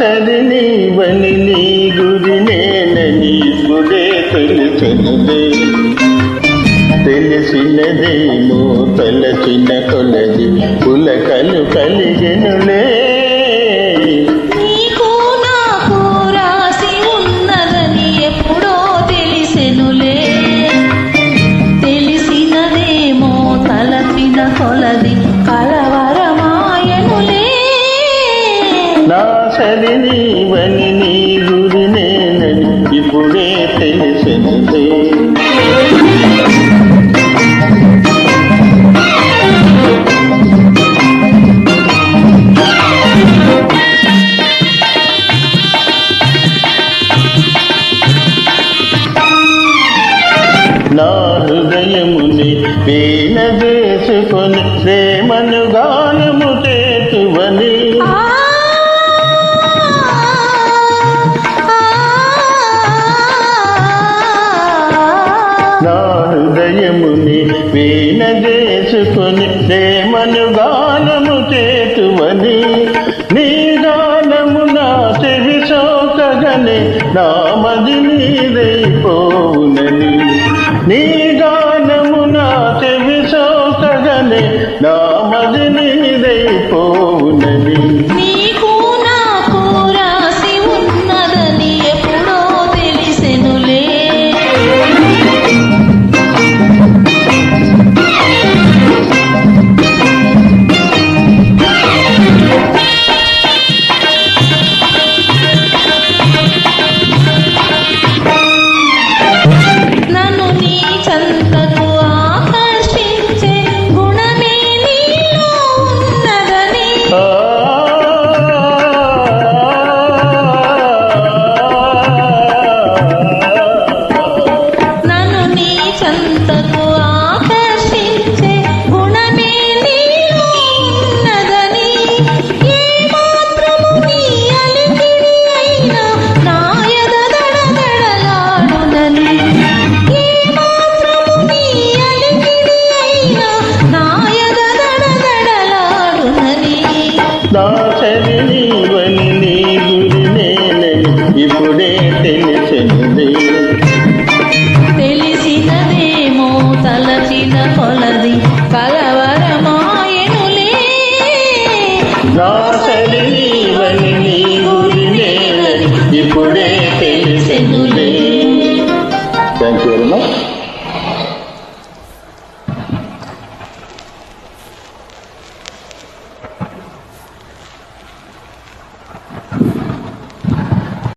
ఆసరి నీ గురి నేనని ఇప్పుడే తెలిసినదే తెలిసినదేమో తలచిన కొలది పులకలు కలిగినులే. కొలది కళ నా నీవని నీ గురి నేనని ఇప్పుడే తెలిసినదే నా హృదయముని వీణ వేసుకొని ప్రేమనుగా చేసుకొని ప్రేమను గానము చేతువని నీ గానము నా చెవి సోకగనే నా మది నీదైపోవునని నీ గానము నా చెవి సోకగనే నా తలచిన కొలది కలవరమాయనులే నా ఇప్పుడే తెలిసినది